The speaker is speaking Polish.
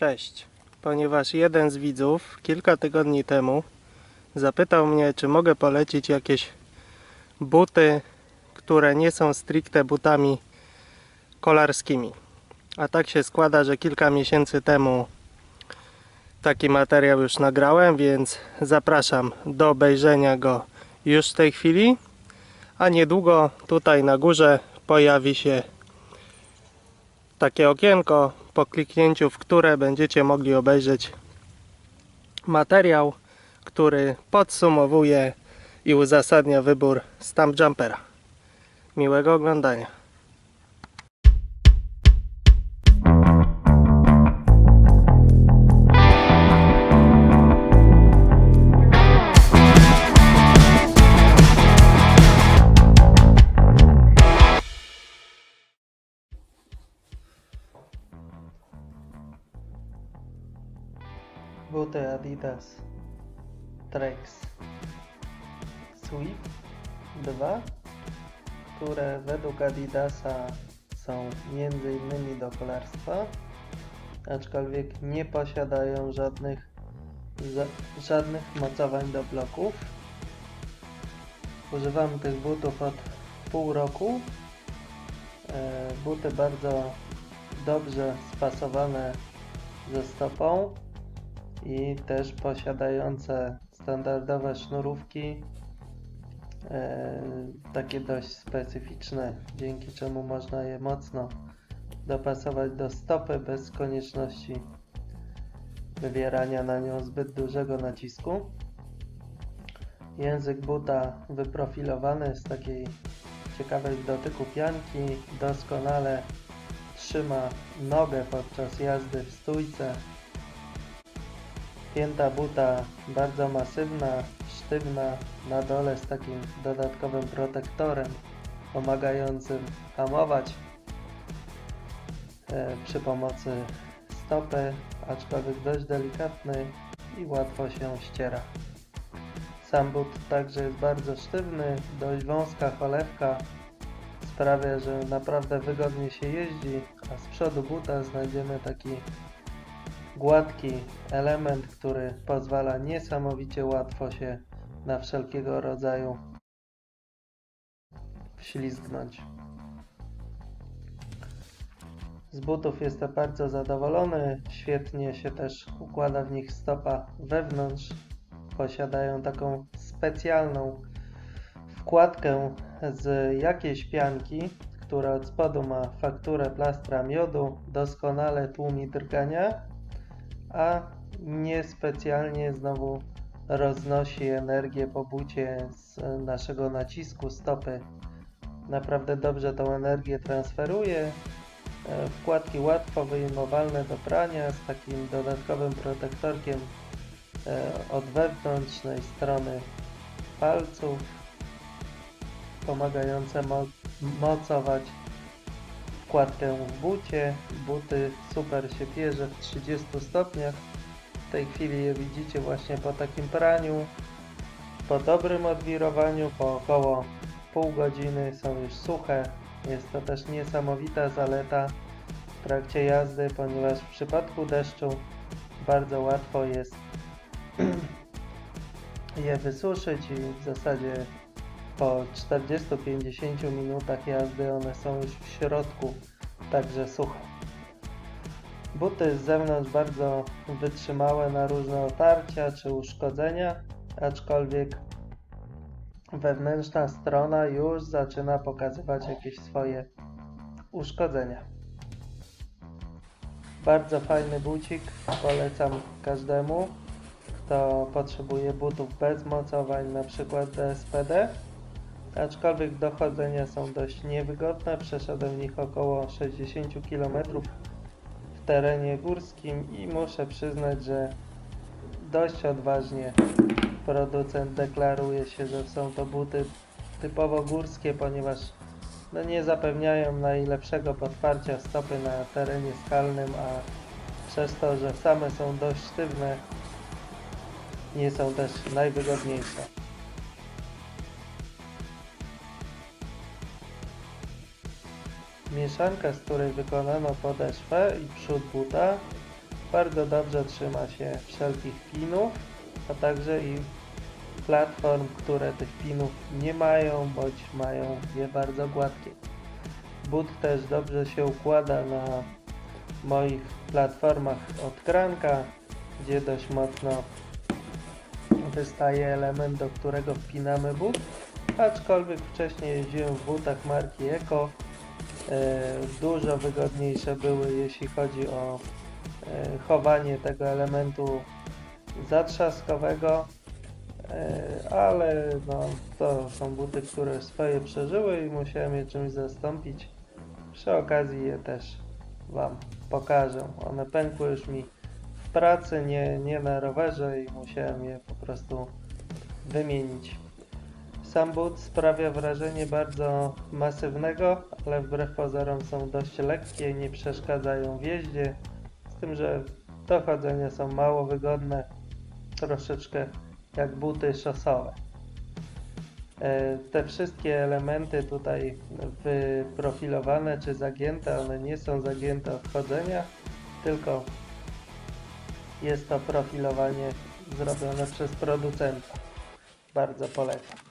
Cześć. Ponieważ jeden z widzów kilka tygodni temu zapytał mnie, czy mogę polecić jakieś buty, które nie są stricte butami kolarskimi. A tak się składa, że kilka miesięcy temu taki materiał już nagrałem, więc zapraszam do obejrzenia go już w tej chwili. A niedługo tutaj na górze pojawi się takie okienko, po kliknięciu w które będziecie mogli obejrzeć materiał, który podsumowuje i uzasadnia wybór Stamp Jumpera. Miłego oglądania. Buty Adidas Trex Swift 2, które według Adidasa są innymi do kolarstwa, aczkolwiek nie posiadają żadnych, ża- żadnych mocowań do bloków. Używam tych butów od pół roku. E, Buty bardzo dobrze spasowane ze stopą i też posiadające standardowe sznurówki, e, takie dość specyficzne, dzięki czemu można je mocno dopasować do stopy bez konieczności wywierania na nią zbyt dużego nacisku. Język buta wyprofilowany z takiej ciekawej dotyku pianki, doskonale trzyma nogę podczas jazdy w stójce. Pięta buta bardzo masywna, sztywna, na dole z takim dodatkowym protektorem pomagającym hamować e, przy pomocy stopy, aczkolwiek dość delikatny i łatwo się ściera. Sam but także jest bardzo sztywny, dość wąska cholewka sprawia, że naprawdę wygodnie się jeździ, a z przodu buta znajdziemy taki gładki element, który pozwala niesamowicie łatwo się na wszelkiego rodzaju wślizgnąć. Z butów jestem bardzo zadowolony. Świetnie się też układa w nich stopa wewnątrz. Posiadają taką specjalną wkładkę z jakiejś pianki, która od spodu ma fakturę plastra miodu, doskonale tłumi drgania a niespecjalnie znowu roznosi energię po bucie z naszego nacisku stopy. Naprawdę dobrze tą energię transferuje. E, Wkładki łatwo wyjmowalne do prania z takim dodatkowym protektorkiem e, od wewnętrznej strony palców, pomagające mo mocować wkładkę w bucie. Buty super się pierze w 30 stopniach. W tej chwili je widzicie właśnie po takim praniu. Po dobrym odwirowaniu, po około pół godziny są już suche. Jest to też niesamowita zaleta w trakcie jazdy, ponieważ w przypadku deszczu bardzo łatwo jest je wysuszyć i w zasadzie po 40-50 minutach jazdy one są już w środku, także suche. Buty z zewnątrz bardzo wytrzymałe na różne otarcia czy uszkodzenia, aczkolwiek wewnętrzna strona już zaczyna pokazywać jakieś swoje uszkodzenia. Bardzo fajny bucik, polecam każdemu, kto potrzebuje butów bez mocowań, na przykład DSPD. Aczkolwiek dochodzenia są dość niewygodne, przeszedłem w nich około 60 km w terenie górskim i muszę przyznać, że dość odważnie producent deklaruje się, że są to buty typowo górskie, ponieważ no nie zapewniają najlepszego podparcia stopy na terenie skalnym, a przez to, że same są dość sztywne, nie są też najwygodniejsze. Mieszanka, z której wykonano podeszwę i przód buta, bardzo dobrze trzyma się wszelkich pinów, a także i platform, które tych pinów nie mają, bądź mają je bardzo gładkie. But też dobrze się układa na moich platformach od kranka, gdzie dość mocno wystaje element, do którego wpinamy but, aczkolwiek wcześniej jeździłem w butach marki Eko. E, dużo wygodniejsze były, jeśli chodzi o e, chowanie tego elementu zatrzaskowego, e, ale no, to są buty, które swoje przeżyły i musiałem je czymś zastąpić. Przy okazji je też Wam pokażę. One pękły już mi w pracy, nie, nie na rowerze i musiałem je po prostu wymienić. Sam but sprawia wrażenie bardzo masywnego, ale wbrew pozorom są dość lekkie nie przeszkadzają w jeździe. Z tym, że do chodzenia są mało wygodne, troszeczkę jak buty szosowe. E, Te wszystkie elementy tutaj wyprofilowane czy zagięte, one nie są zagięte od chodzenia, tylko jest to profilowanie zrobione przez producenta. Bardzo polecam.